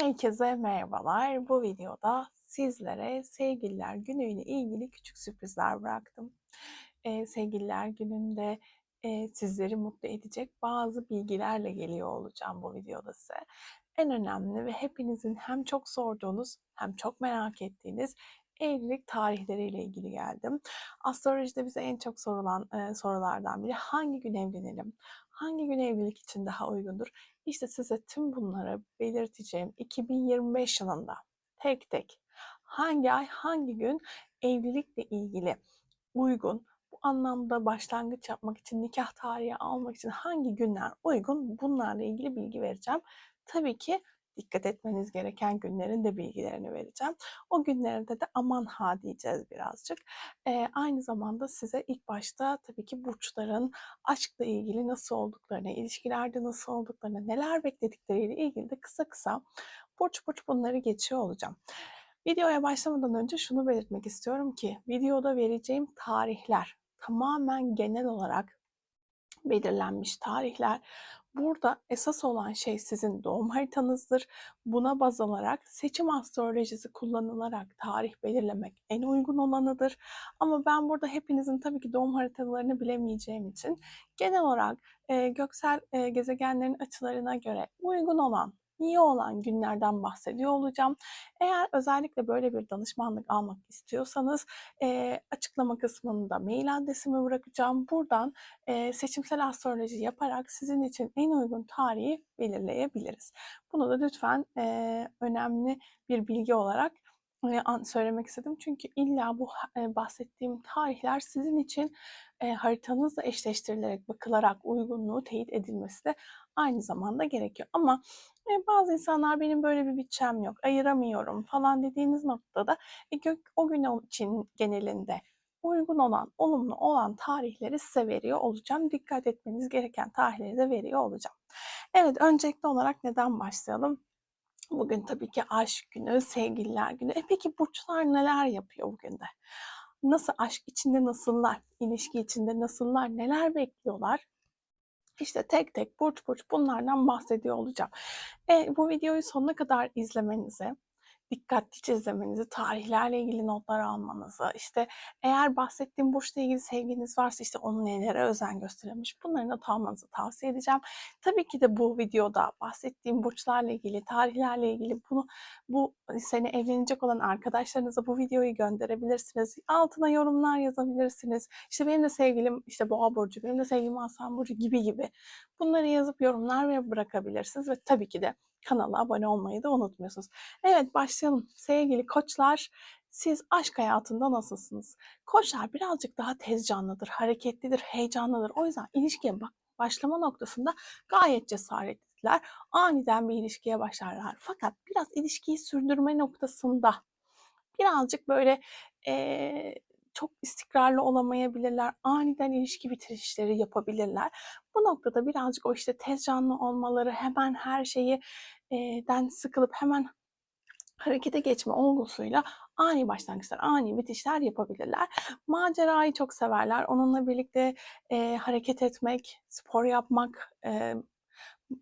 Herkese merhabalar. Bu videoda sizlere Sevgililer Günü ile ilgili küçük sürprizler bıraktım. Eee, Sevgililer Günü'nde eee, sizleri mutlu edecek bazı bilgilerle geliyor olacağım bu videoda size. En önemli ve hepinizin hem çok sorduğunuz hem çok merak ettiğiniz evlilik tarihleriyle ilgili geldim. Astrolojide bize en çok sorulan eee, sorulardan biri hangi gün evlenelim? Hangi gün evlilik için daha uygundur? İşte size tüm bunları belirteceğim 2025 yılında tek tek hangi ay hangi gün evlilikle ilgili uygun, bu anlamda başlangıç yapmak için, nikah tarihi almak için hangi günler uygun bunlarla ilgili bilgi vereceğim. Tabii ki dikkat etmeniz gereken günlerin de bilgilerini vereceğim. O günlerde de aman ha diyeceğiz birazcık. Eee, aynı zamanda size ilk başta tabii ki burçların aşkla ilgili nasıl olduklarını, ilişkilerde nasıl olduklarını, neler bekledikleriyle ilgili de kısa kısa burç burç bunları geçiyor olacağım. Videoya başlamadan önce şunu belirtmek istiyorum ki videoda vereceğim tarihler tamamen genel olarak belirlenmiş tarihler. Burada esas olan şey sizin doğum haritanızdır. Buna baz alarak seçim astrolojisi kullanılarak tarih belirlemek en uygun olanıdır. Ama ben burada hepinizin tabii ki doğum haritalarını bilemeyeceğim için genel olarak e, göksel e, gezegenlerin açılarına göre uygun olan iyi olan günlerden bahsediyor olacağım. Eğer özellikle böyle bir danışmanlık almak istiyorsanız e, açıklama kısmında mail adresimi bırakacağım. Buradan e, seçimsel astroloji yaparak sizin için en uygun tarihi belirleyebiliriz. Bunu da lütfen e, önemli bir bilgi olarak söylemek istedim. Çünkü illa bu bahsettiğim tarihler sizin için haritanızla eşleştirilerek bakılarak uygunluğu teyit edilmesi de aynı zamanda gerekiyor. Ama bazı insanlar benim böyle bir bütçem yok, ayıramıyorum falan dediğiniz noktada o gün için genelinde uygun olan, olumlu olan tarihleri size veriyor olacağım. Dikkat etmeniz gereken tarihleri de veriyor olacağım. Evet, öncelikli olarak neden başlayalım? Bugün tabii ki aşk günü, sevgililer günü. E peki burçlar neler yapıyor bugün de? Nasıl aşk içinde nasıllar, ilişki içinde nasıllar, neler bekliyorlar? İşte tek tek burç burç bunlardan bahsediyor olacağım. E, bu videoyu sonuna kadar izlemenizi, dikkatlice izlemenizi, tarihlerle ilgili notlar almanızı, işte eğer bahsettiğim burçla ilgili sevginiz varsa işte onun nelere özen gösterilmiş bunları not almanızı tavsiye edeceğim. Tabii ki de bu videoda bahsettiğim burçlarla ilgili, tarihlerle ilgili bunu bu sene evlenecek olan arkadaşlarınıza bu videoyu gönderebilirsiniz. Altına yorumlar yazabilirsiniz. İşte benim de sevgilim işte Boğa burcu, benim de sevgilim Aslan burcu gibi gibi. Bunları yazıp yorumlar ve bırakabilirsiniz ve tabii ki de kanala abone olmayı da unutmuyorsunuz. Evet başlayalım. Sevgili koçlar siz aşk hayatında nasılsınız? Koçlar birazcık daha tez canlıdır, hareketlidir, heyecanlıdır. O yüzden ilişkiye bak başlama noktasında gayet cesaretliler. Aniden bir ilişkiye başlarlar. Fakat biraz ilişkiyi sürdürme noktasında birazcık böyle e, çok istikrarlı olamayabilirler. Aniden ilişki bitirişleri yapabilirler. Bu noktada birazcık o işte tez canlı olmaları, hemen her şeyi e, den sıkılıp hemen harekete geçme olgusuyla ani başlangıçlar, ani bitişler yapabilirler. Macerayı çok severler. Onunla birlikte e, hareket etmek, spor yapmak, e,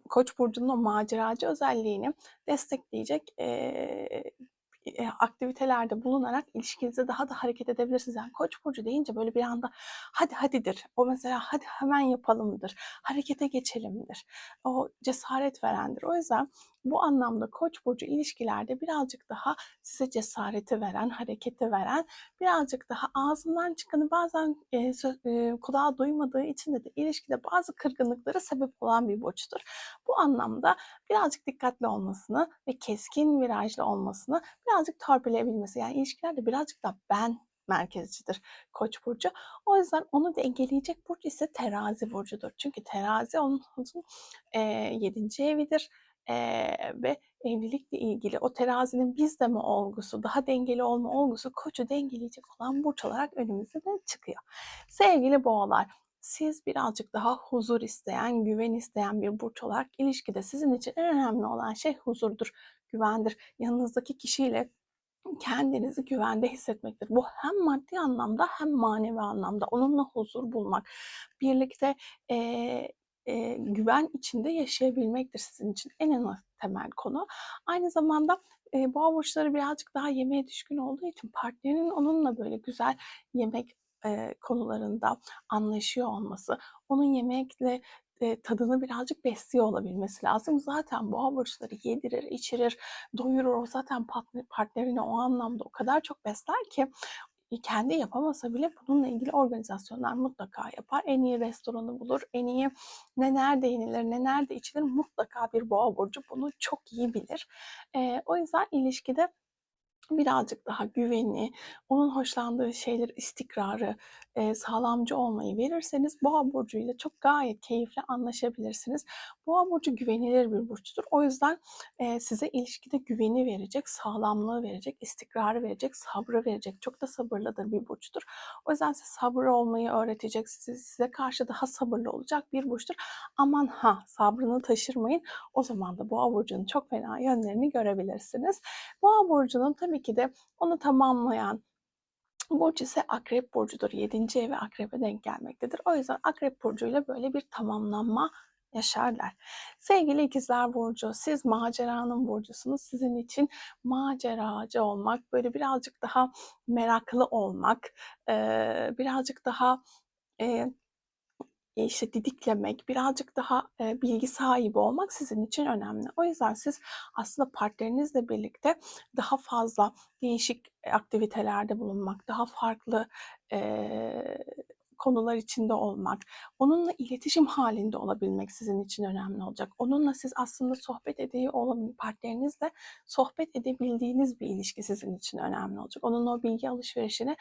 Koç burcunun o maceracı özelliğini destekleyecek e, aktivitelerde bulunarak ilişkinizi daha da hareket edebilirsiniz. Yani Koç burcu deyince böyle bir anda hadi hadidir. O mesela hadi hemen yapalımdır. Harekete geçelimdir. O cesaret verendir. O yüzden bu anlamda Koç burcu ilişkilerde birazcık daha size cesareti veren, hareketi veren, birazcık daha ağzından çıkanı bazen e, söz, e, kulağa duymadığı için de, de ilişkide bazı kırgınlıklara sebep olan bir burçtur. Bu anlamda birazcık dikkatli olmasını ve keskin virajlı olmasını birazcık torpileyebilmesi. Yani ilişkilerde birazcık da ben merkezcidir Koç burcu. O yüzden onu dengeleyecek burç ise Terazi burcudur. Çünkü Terazi onun e, 7. evidir ee, ve evlilikle ilgili o terazinin bizde mi olgusu, daha dengeli olma olgusu koçu dengeleyecek olan burç olarak önümüze de çıkıyor. Sevgili boğalar, siz birazcık daha huzur isteyen, güven isteyen bir burç olarak ilişkide sizin için en önemli olan şey huzurdur, güvendir. Yanınızdaki kişiyle kendinizi güvende hissetmektir. Bu hem maddi anlamda hem manevi anlamda onunla huzur bulmak, birlikte e, eee, güven içinde yaşayabilmektir sizin için en ana temel konu. Aynı zamanda, eee, boğa burçları birazcık daha yemeğe düşkün olduğu için partnerinin onunla böyle güzel yemek, eee, konularında anlaşıyor olması, onun yemekle, eee, tadını birazcık besliyor olabilmesi lazım. Zaten boğa burçları yedirir, içirir, doyurur. O zaten partne partnerini o anlamda o kadar çok besler ki kendi yapamasa bile bununla ilgili organizasyonlar mutlaka yapar. En iyi restoranı bulur, en iyi ne nerede yenilir, ne nerede içilir mutlaka bir boğa burcu bunu çok iyi bilir. Eee, o yüzden ilişkide birazcık daha güveni, onun hoşlandığı şeyleri, istikrarı, eee, sağlamcı olmayı verirseniz Boğa burcuyla çok gayet keyifli anlaşabilirsiniz. Boğa burcu güvenilir bir burçtur. O yüzden, eee, size ilişkide güveni verecek, sağlamlığı verecek, istikrarı verecek, sabrı verecek. Çok da sabırlıdır bir burçtur. O yüzden size sabırlı olmayı öğretecek, sizi size karşı daha sabırlı olacak bir burçtur. Aman ha, sabrını taşırmayın. O zaman da Boğa burcunun çok fena yönlerini görebilirsiniz. Boğa burcunun tabii ki de onu tamamlayan burç ise Akrep burcudur. 7. evi Akrep'e denk gelmektedir. O yüzden Akrep burcuyla böyle bir tamamlanma yaşarlar. Sevgili ikizler burcu, siz maceranın burcusunuz. Sizin için maceracı olmak, böyle birazcık daha meraklı olmak, birazcık daha işte didiklemek, birazcık daha eee, bilgi sahibi olmak sizin için önemli. O yüzden siz aslında partnerinizle birlikte daha fazla değişik aktivitelerde bulunmak, daha farklı eee, konular içinde olmak, onunla iletişim halinde olabilmek sizin için önemli olacak. Onunla siz aslında sohbet ediyor olan partnerinizle sohbet edebildiğiniz bir ilişki sizin için önemli olacak. Onunla o bilgi alışverişini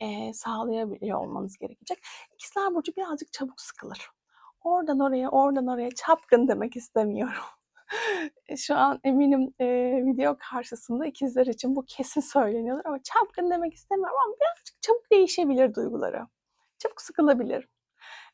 eee, sağlayabiliyor olmanız gerekecek. İkizler Burcu birazcık çabuk sıkılır. Oradan oraya, oradan oraya çapkın demek istemiyorum. E, Şu an eminim eee, video karşısında ikizler için bu kesin söyleniyordur ama çapkın demek istemiyorum ama birazcık çabuk değişebilir duyguları. Çabuk sıkılabilir.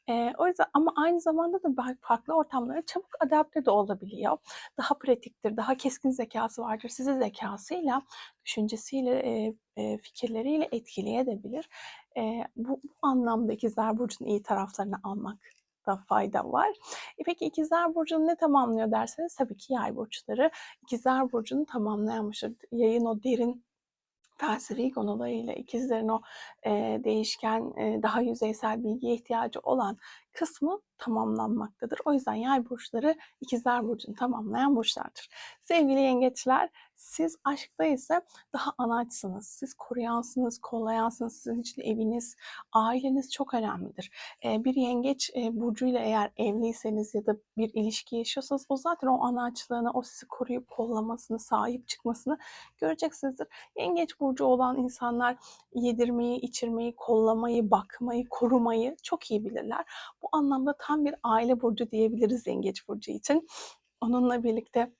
Eee, o yüzden ama aynı zamanda da farklı ortamlara çabuk adapte de olabiliyor. Daha pratiktir, daha keskin zekası vardır. Sizi zekasıyla, düşüncesiyle, eee, eee, fikirleriyle etkileyebilir. Eee, bu, bu anlamda ikizler burcunun iyi taraflarını almakta fayda var. E peki ikizler burcunu ne tamamlıyor derseniz tabii ki yay burçları. İkizler burcunu tamamlayan. Yayın o derin felsefi konularıyla ikizlerin o eee, değişken, eee, daha yüzeysel bilgiye ihtiyacı olan kısmı tamamlanmaktadır. O yüzden yay burçları ikizler burcunu tamamlayan burçlardır. Sevgili yengeçler, siz aşkta ise daha anaçsınız. Siz koruyansınız, kollayansınız. Sizin için eviniz, aileniz çok önemlidir. Bir yengeç burcuyla eğer evliyseniz ya da bir ilişki yaşıyorsanız o zaten o anaçlığını, o sizi koruyup kollamasını, sahip çıkmasını göreceksinizdir. Yengeç burcu olan insanlar yedirmeyi, içirmeyi, kollamayı, bakmayı, korumayı çok iyi bilirler. Bu anlamda tam bir aile burcu diyebiliriz Yengeç burcu için. Onunla birlikte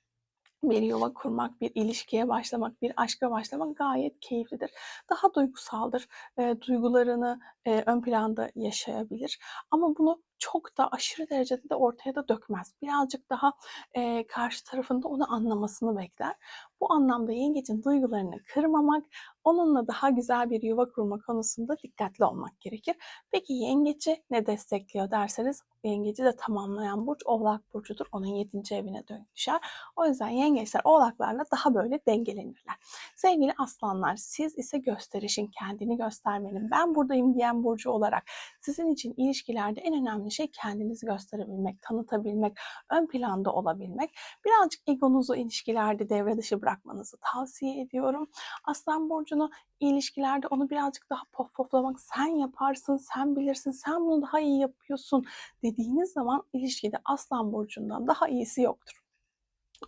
bir yuva kurmak, bir ilişkiye başlamak, bir aşka başlamak gayet keyiflidir. Daha duygusaldır. Eee, duygularını eee, ön planda yaşayabilir. Ama bunu çok da aşırı derecede de ortaya da dökmez. Birazcık daha eee, karşı tarafın da onu anlamasını bekler. Bu anlamda yengecin duygularını kırmamak, onunla daha güzel bir yuva kurma konusunda dikkatli olmak gerekir. Peki yengeci ne destekliyor derseniz yengeci de tamamlayan burç Oğlak burcudur. Onun 7. evine düşer. O yüzden yengeçler oğlaklarla daha böyle dengelenirler. Sevgili aslanlar siz ise gösterişin, kendini göstermenin, ben buradayım diyen burcu olarak sizin için ilişkilerde en önemli şey kendinizi gösterebilmek, tanıtabilmek, ön planda olabilmek. Birazcık egonuzu ilişkilerde devre dışı bırakmanızı tavsiye ediyorum. Aslan burcunu ilişkilerde onu birazcık daha pof poflamak, sen yaparsın, sen bilirsin, sen bunu daha iyi yapıyorsun dediğiniz zaman ilişkide Aslan burcundan daha iyisi yoktur.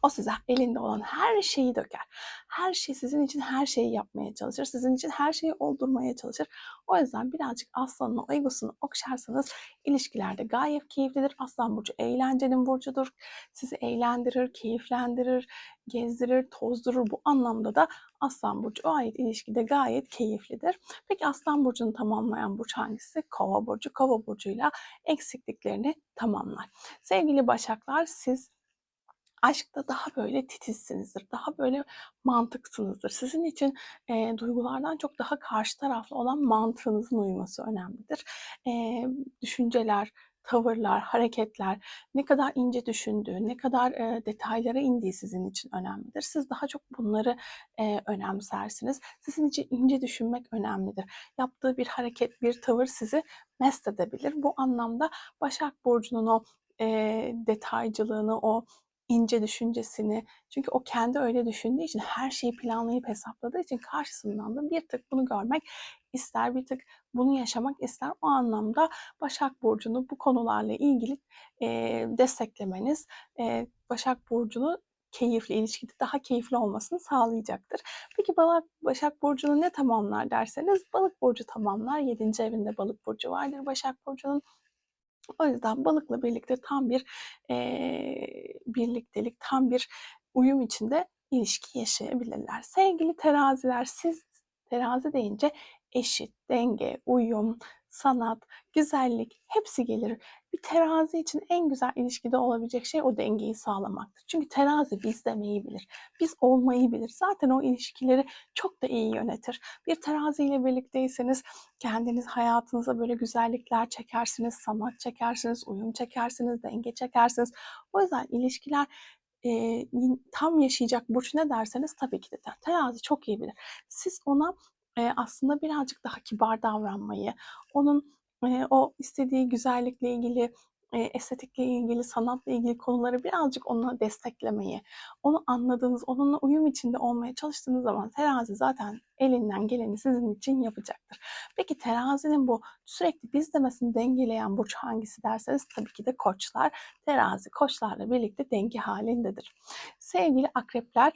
O size elinde olan her şeyi döker. Her şey sizin için her şeyi yapmaya çalışır. Sizin için her şeyi oldurmaya çalışır. O yüzden birazcık aslanın o egosunu okşarsanız ilişkilerde gayet keyiflidir. Aslan burcu eğlencenin burcudur. Sizi eğlendirir, keyiflendirir, gezdirir, tozdurur. Bu anlamda da Aslan burcu o ait ilişkide gayet keyiflidir. Peki Aslan burcunu tamamlayan burç hangisi? Kova burcu. Kova burcuyla eksikliklerini tamamlar. Sevgili Başaklar siz aşkta daha böyle titizsinizdir, daha böyle mantıksınızdır. Sizin için eee, duygulardan çok daha karşı taraflı olan mantığınızın uyuması önemlidir. Eee, düşünceler, tavırlar, hareketler, ne kadar ince düşündüğü, ne kadar e, detaylara indiği sizin için önemlidir. Siz daha çok bunları e, önemsersiniz. Sizin için ince düşünmek önemlidir. Yaptığı bir hareket, bir tavır sizi mest edebilir. Bu anlamda Başak Burcu'nun o e, detaycılığını, o ince düşüncesini çünkü o kendi öyle düşündüğü için her şeyi planlayıp hesapladığı için karşısından da bir tık bunu görmek ister, bir tık bunu yaşamak ister. O anlamda Başak Burcu'nu bu konularla ilgili e, desteklemeniz e, Başak Burcu'nu keyifli, ilişkide daha keyifli olmasını sağlayacaktır. Peki Balık, Başak Burcu'nu ne tamamlar derseniz Balık Burcu tamamlar. 7. evinde Balık Burcu vardır Başak Burcu'nun. O yüzden balıkla birlikte tam bir e, birliktelik, tam bir uyum içinde ilişki yaşayabilirler. Sevgili teraziler, siz terazi deyince eşit, denge, uyum, sanat, güzellik hepsi gelir. Bir terazi için en güzel ilişkide olabilecek şey o dengeyi sağlamaktır. Çünkü terazi biz demeyi bilir. Biz olmayı bilir. Zaten o ilişkileri çok da iyi yönetir. Bir terazi ile birlikteyseniz kendiniz hayatınıza böyle güzellikler çekersiniz, sanat çekersiniz, uyum çekersiniz, denge çekersiniz. O yüzden ilişkiler e, tam yaşayacak burç ne derseniz tabii ki de terazi çok iyi bilir. Siz ona e, aslında birazcık daha kibar davranmayı, onun e, o istediği güzellikle ilgili, e, estetikle ilgili, sanatla ilgili konuları birazcık ona desteklemeyi, onu anladığınız, onunla uyum içinde olmaya çalıştığınız zaman terazi zaten elinden geleni sizin için yapacaktır. Peki terazinin bu sürekli biz demesini dengeleyen burç hangisi derseniz tabii ki de koçlar. Terazi koçlarla birlikte denge halindedir. Sevgili akrepler,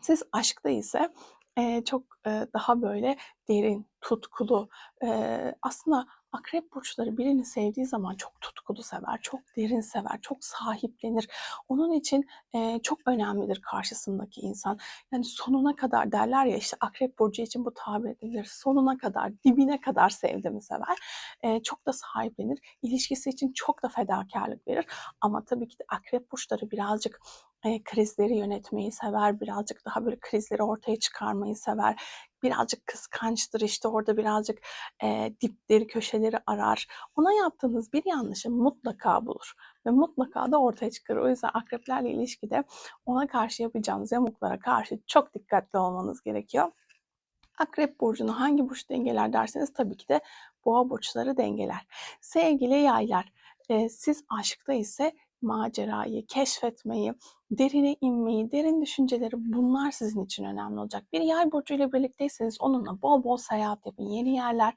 siz aşkta ise e, çok e, daha böyle derin, tutkulu, e, aslında akrep burçları birini sevdiği zaman çok tutkulu sever, çok derin sever, çok sahiplenir. Onun için e, çok önemlidir karşısındaki insan. Yani sonuna kadar derler ya işte akrep burcu için bu tabir edilir. Sonuna kadar, dibine kadar sevdiğimi sever. E, çok da sahiplenir. İlişkisi için çok da fedakarlık verir. Ama tabii ki de akrep burçları birazcık e, krizleri yönetmeyi sever, birazcık daha böyle krizleri ortaya çıkarmayı sever. Birazcık kıskançtır işte orada birazcık e, dipleri, köşeleri arar. Ona yaptığınız bir yanlışı mutlaka bulur ve mutlaka da ortaya çıkarır. O yüzden akreplerle ilişkide ona karşı yapacağınız yamuklara karşı çok dikkatli olmanız gerekiyor. Akrep burcunu hangi burç dengeler derseniz tabii ki de boğa burçları dengeler. Sevgili yaylar, e, siz aşkta ise macerayı, keşfetmeyi, derine inmeyi, derin düşünceleri bunlar sizin için önemli olacak. Bir yay burcu ile birlikteyseniz onunla bol bol seyahat yapın. Yeni yerler,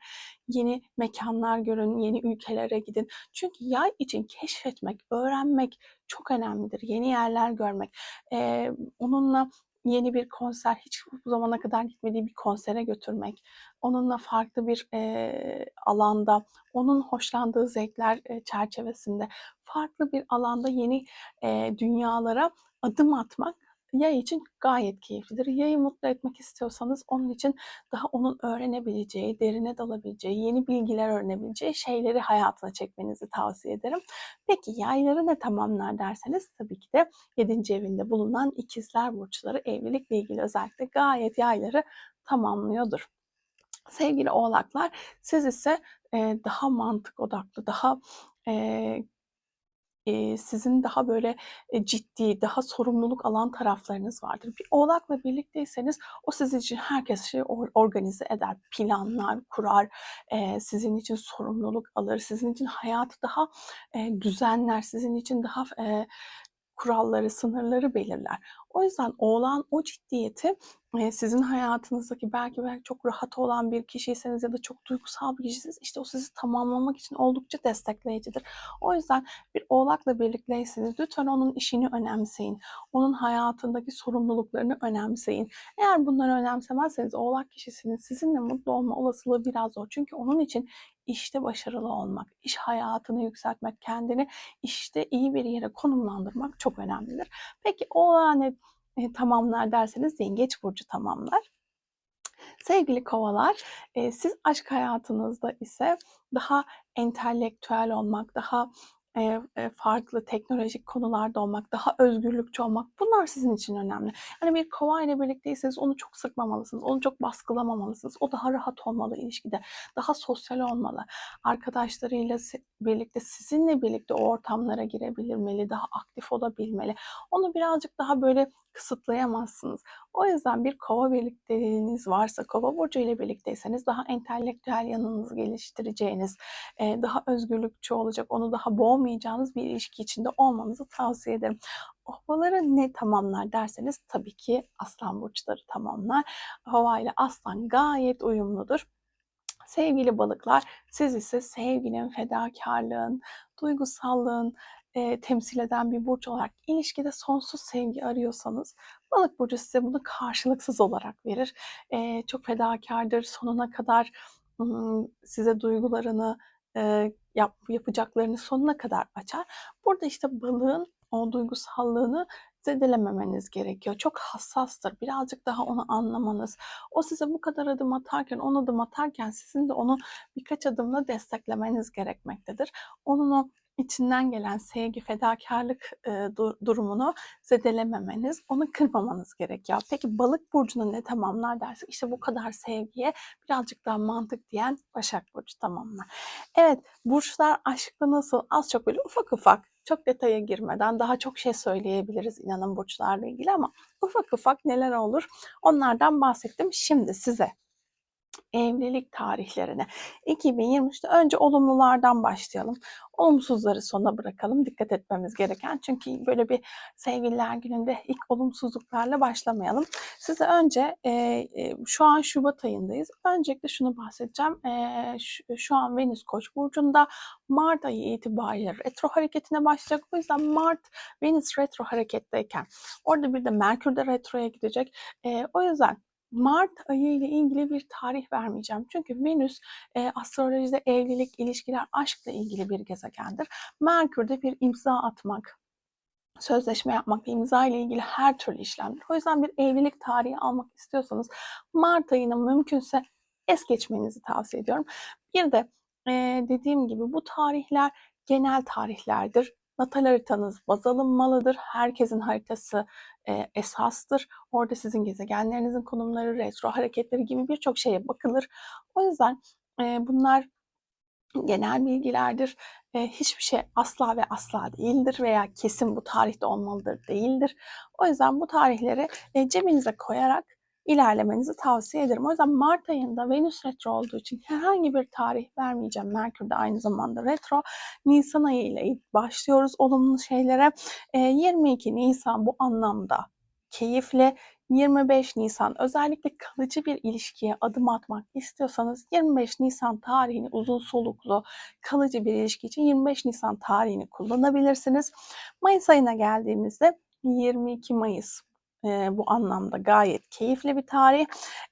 yeni mekanlar görün, yeni ülkelere gidin. Çünkü yay için keşfetmek, öğrenmek çok önemlidir. Yeni yerler görmek. Ee, onunla yeni bir konser, hiç bu zamana kadar gitmediği bir konsere götürmek, onunla farklı bir e, alanda, onun hoşlandığı zevkler e, çerçevesinde farklı bir alanda yeni e, dünyalara adım atmak yay için gayet keyiflidir. Yayı mutlu etmek istiyorsanız onun için daha onun öğrenebileceği, derine dalabileceği, yeni bilgiler öğrenebileceği şeyleri hayatına çekmenizi tavsiye ederim. Peki yayları ne tamamlar derseniz tabii ki de 7. evinde bulunan ikizler burçları evlilikle ilgili özellikle gayet yayları tamamlıyordur. Sevgili oğlaklar siz ise e, daha mantık odaklı, daha e, sizin daha böyle e, ciddi, daha sorumluluk alan taraflarınız vardır. Bir oğlakla birlikteyseniz o sizin için herkes şey organize eder, planlar, kurar, sizin için sorumluluk alır, sizin için hayatı daha düzenler, sizin için daha kuralları, sınırları belirler. O yüzden oğlan o ciddiyeti sizin hayatınızdaki belki belki çok rahat olan bir kişiyseniz ya da çok duygusal bir kişisiniz işte o sizi tamamlamak için oldukça destekleyicidir. O yüzden bir oğlakla birlikteyseniz lütfen onun işini önemseyin. Onun hayatındaki sorumluluklarını önemseyin. Eğer bunları önemsemezseniz oğlak kişisinin sizinle mutlu olma olasılığı biraz zor. Çünkü onun için işte başarılı olmak, iş hayatını yükseltmek, kendini işte iyi bir yere konumlandırmak çok önemlidir. Peki oğlan e, tamamlar derseniz yengeç burcu tamamlar. Sevgili kovalar, e, siz aşk hayatınızda ise daha entelektüel olmak, daha eee, farklı teknolojik konularda olmak, daha özgürlükçü olmak bunlar sizin için önemli. Hani bir kova ile birlikteyseniz onu çok sıkmamalısınız, onu çok baskılamamalısınız. O daha rahat olmalı ilişkide, daha sosyal olmalı. Arkadaşlarıyla birlikte, sizinle birlikte o ortamlara girebilmeli, daha aktif olabilmeli. Onu birazcık daha böyle kısıtlayamazsınız. O yüzden bir kova birlikteliğiniz varsa, kova burcu ile birlikteyseniz daha entelektüel yanınızı geliştireceğiniz, eee, daha özgürlükçü olacak, onu daha boğmayacağınız bir ilişki içinde olmanızı tavsiye ederim. Ovaları ne tamamlar derseniz tabii ki aslan burçları tamamlar. Hava ile aslan gayet uyumludur. Sevgili balıklar, siz ise sevginin, fedakârlığın, duygusallığın, eee, temsil eden bir burç olarak ilişkide sonsuz sevgi arıyorsanız balık burcu size bunu karşılıksız olarak verir. Eee, çok fedakârdır, sonuna kadar, ımm, size duygularını, eee, yap yapacaklarını sonuna kadar açar. Burada işte balığın o duygusallığını zedelememeniz gerekiyor. Çok hassastır. Birazcık daha onu anlamanız, o size bu kadar adım atarken, 10 adım atarken sizin de onu birkaç adımla desteklemeniz gerekmektedir. Onun o içinden gelen sevgi, fedakârlık, eee, du durumunu zedelememeniz, onu kırmamanız gerekiyor. Peki balık burcunu ne tamamlar dersek, işte bu kadar sevgiye birazcık daha mantık diyen Başak Burcu tamamlar. Evet, burçlar aşkta nasıl? Az çok böyle ufak ufak, çok detaya girmeden daha çok şey söyleyebiliriz inanın burçlarla ilgili ama ufak ufak neler olur onlardan bahsettim. Şimdi size evlilik tarihlerine 2023'te önce olumlulardan başlayalım. Olumsuzları sona bırakalım. Dikkat etmemiz gereken. Çünkü böyle bir sevgililer gününde ilk olumsuzluklarla başlamayalım. Size önce e, e, şu an Şubat ayındayız. Öncelikle şunu bahsedeceğim. E, şu, şu an Venüs Koç burcunda Mart ayı itibariyle retro hareketine başlayacak. O yüzden Mart Venüs retro hareketteyken orada bir de Merkür de retroya gidecek. E, o yüzden Mart ayı ile ilgili bir tarih vermeyeceğim. Çünkü Venüs e, astrolojide evlilik, ilişkiler, aşkla ilgili bir gezegendir. Merkür'de bir imza atmak, sözleşme yapmak imza ile ilgili her türlü işlemdir. O yüzden bir evlilik tarihi almak istiyorsanız Mart ayını mümkünse es geçmenizi tavsiye ediyorum. Bir de e, dediğim gibi bu tarihler genel tarihlerdir. Natal haritanız baz alınmalıdır. Herkesin haritası e, esastır. Orada sizin gezegenlerinizin konumları, retro hareketleri gibi birçok şeye bakılır. O yüzden e, bunlar genel bilgilerdir. E, hiçbir şey asla ve asla değildir veya kesin bu tarihte olmalıdır değildir. O yüzden bu tarihleri e, cebinize koyarak ilerlemenizi tavsiye ederim. O yüzden Mart ayında Venüs retro olduğu için herhangi bir tarih vermeyeceğim. Merkür de aynı zamanda retro. Nisan ayı ile başlıyoruz olumlu şeylere. E, 22 Nisan bu anlamda keyifli. 25 Nisan özellikle kalıcı bir ilişkiye adım atmak istiyorsanız 25 Nisan tarihini uzun soluklu kalıcı bir ilişki için 25 Nisan tarihini kullanabilirsiniz. Mayıs ayına geldiğimizde 22 Mayıs e, bu anlamda gayet keyifli bir tarih.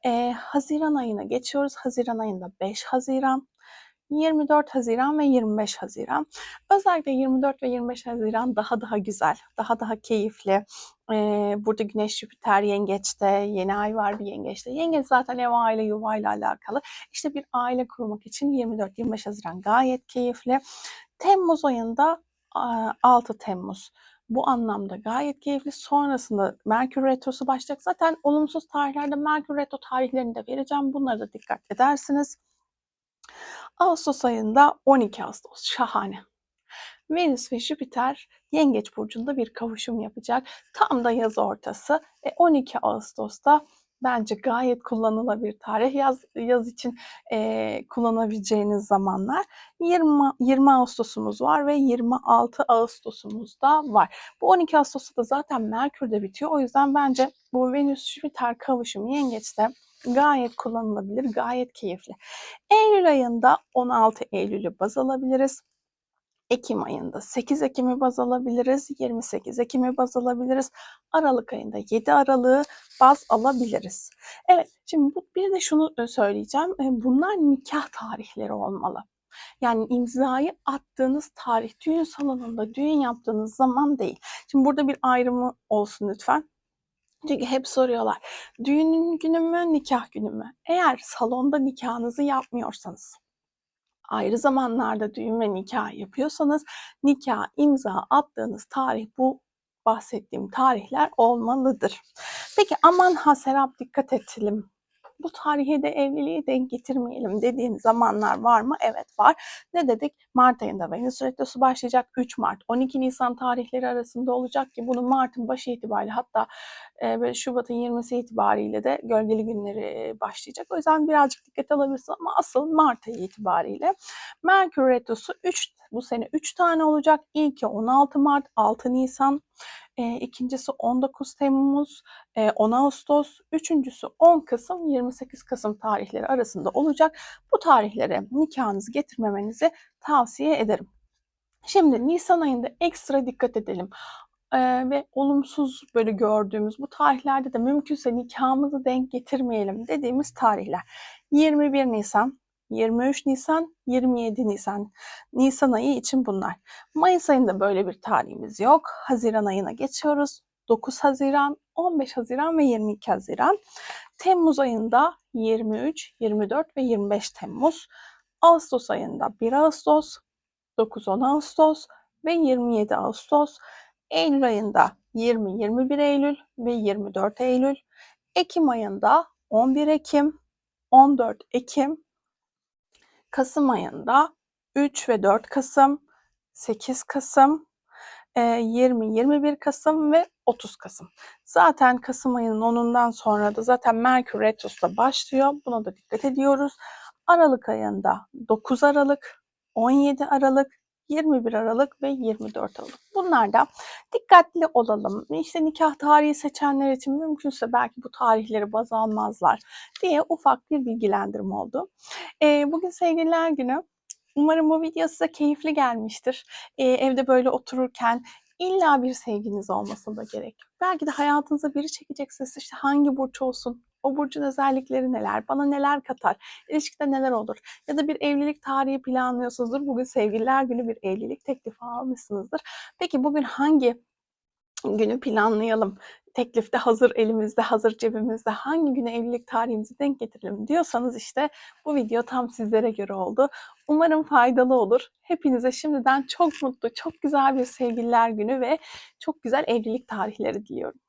E, Haziran ayına geçiyoruz. Haziran ayında 5 Haziran, 24 Haziran ve 25 Haziran. Özellikle 24 ve 25 Haziran daha daha güzel, daha daha keyifli. Ee, burada Güneş Jüpiter yengeçte, yeni ay var bir yengeçte. Yengeç zaten ev aile yuvayla alakalı. İşte bir aile kurmak için 24-25 Haziran gayet keyifli. Temmuz ayında 6 Temmuz. Bu anlamda gayet keyifli. Sonrasında Merkür Retrosu başlayacak. Zaten olumsuz tarihlerde Merkür Retro tarihlerini de vereceğim. Bunlara da dikkat edersiniz. Ağustos ayında 12 Ağustos. Şahane. Venüs ve Jüpiter Yengeç burcunda bir kavuşum yapacak. Tam da yaz ortası. E 12 Ağustos'ta bence gayet kullanılabilir tarih. Yaz yaz için e, kullanabileceğiniz zamanlar. 20 20 Ağustos'umuz var ve 26 Ağustos'umuz da var. Bu 12 Ağustos'ta da zaten Merkür de bitiyor. O yüzden bence bu Venüs Jüpiter kavuşumu Yengeç'te gayet kullanılabilir, gayet keyifli. Eylül ayında 16 Eylül'ü baz alabiliriz. Ekim ayında 8 Ekim'i baz alabiliriz, 28 Ekim'i baz alabiliriz. Aralık ayında 7 Aralık'ı baz alabiliriz. Evet, şimdi bir de şunu söyleyeceğim. Bunlar nikah tarihleri olmalı. Yani imzayı attığınız tarih, düğün salonunda düğün yaptığınız zaman değil. Şimdi burada bir ayrımı olsun lütfen. Çünkü hep soruyorlar. Düğünün günü mü, nikah günü mü? Eğer salonda nikahınızı yapmıyorsanız, ayrı zamanlarda düğün ve nikah yapıyorsanız nikah imza attığınız tarih bu bahsettiğim tarihler olmalıdır. Peki aman ha Serap dikkat edelim. Bu tarihe de evliliği denk getirmeyelim dediğin zamanlar var mı? Evet var. Ne dedik? Mart ayında Venüs Retrosu başlayacak. 3 Mart, 12 Nisan tarihleri arasında olacak ki bunu Mart'ın başı itibariyle hatta e, Şubat'ın 20'si itibariyle de gölgeli günleri e, başlayacak. O yüzden birazcık dikkat alabilirsin ama asıl Mart ayı itibariyle Merkür Retrosu 3 bu sene 3 tane olacak. İlki 16 Mart, 6 Nisan, e, ikincisi 19 Temmuz, e, 10 Ağustos, üçüncüsü 10 Kasım, 28 Kasım tarihleri arasında olacak. Bu tarihlere nikahınızı getirmemenizi tavsiye ederim. Şimdi Nisan ayında ekstra dikkat edelim. Ee, ve olumsuz böyle gördüğümüz bu tarihlerde de mümkünse nikahımızı denk getirmeyelim dediğimiz tarihler. 21 Nisan, 23 Nisan, 27 Nisan. Nisan ayı için bunlar. Mayıs ayında böyle bir tarihimiz yok. Haziran ayına geçiyoruz. 9 Haziran, 15 Haziran ve 22 Haziran. Temmuz ayında 23, 24 ve 25 Temmuz. Ağustos ayında 1 Ağustos, 9-10 Ağustos ve 27 Ağustos. Eylül ayında 20-21 Eylül ve 24 Eylül. Ekim ayında 11 Ekim, 14 Ekim. Kasım ayında 3 ve 4 Kasım, 8 Kasım, 20-21 Kasım ve 30 Kasım. Zaten Kasım ayının 10'undan sonra da zaten Merkür Retrosu başlıyor. Buna da dikkat ediyoruz. Aralık ayında 9 Aralık, 17 Aralık, 21 Aralık ve 24 Aralık. Bunlarda dikkatli olalım. İşte nikah tarihi seçenler için mümkünse belki bu tarihleri baz almazlar diye ufak bir bilgilendirme oldu. Ee, bugün sevgililer günü. Umarım bu video size keyifli gelmiştir. Ee, evde böyle otururken illa bir sevginiz olması da gerek. Belki de hayatınıza biri çekeceksiniz. İşte hangi burç olsun, o burcun özellikleri neler, bana neler katar, ilişkide neler olur ya da bir evlilik tarihi planlıyorsunuzdur. Bugün sevgililer günü bir evlilik teklifi almışsınızdır. Peki bugün hangi günü planlayalım? Teklifte hazır elimizde, hazır cebimizde hangi güne evlilik tarihimizi denk getirelim diyorsanız işte bu video tam sizlere göre oldu. Umarım faydalı olur. Hepinize şimdiden çok mutlu, çok güzel bir sevgililer günü ve çok güzel evlilik tarihleri diliyorum.